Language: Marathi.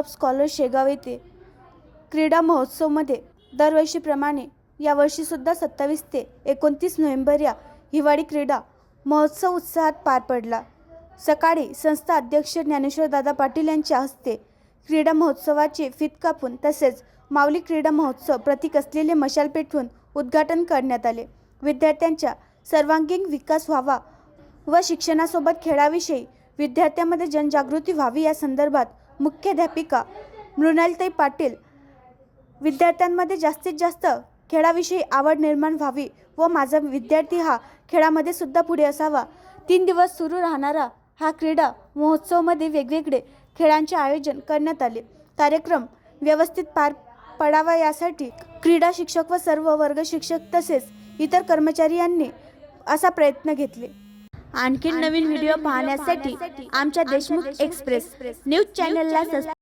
ऑफ स्कॉलर शेगाव येथे क्रीडा महोत्सवमध्ये दरवर्षीप्रमाणे यावर्षीसुद्धा सत्तावीस ते एकोणतीस नोव्हेंबर या हिवाळी क्रीडा महोत्सव उत्साहात पार पडला. सकाळी संस्था अध्यक्ष ज्ञानेश्वर दादा पाटील यांच्या हस्ते क्रीडा महोत्सवाचे फित कापून तसेच माऊली क्रीडा महोत्सव प्रतीक असलेले मशाल पेटवून उद्घाटन करण्यात आले. विद्यार्थ्यांच्या सर्वांगीण विकास व्हावा व शिक्षणासोबत खेळाविषयी विद्यार्थ्यांमध्ये जनजागृती व्हावी या संदर्भात मुख्याध्यापिका मृणालताई पाटील. विद्यार्थ्यांमध्ये जास्तीत जास्त खेळाविषयी आवड निर्माण व्हावी व माझा विद्यार्थी हा खेळामध्ये सुद्धा पुढे असावा. तीन दिवस सुरू राहणारा हा क्रीडा महोत्सवमध्ये वेगवेगळे खेळांचे आयोजन करण्यात आले. कार्यक्रम व्यवस्थित पार पडावा यासाठी क्रीडा शिक्षक व सर्व वर्ग शिक्षक तसेच इतर कर्मचारी यांनी असा प्रयत्न घेतले. आणखी नवीन व्हिडिओ पाहण्यासाठी आमच्या देशमुख एक्सप्रेस न्यूज चॅनलला सबस्क्राईब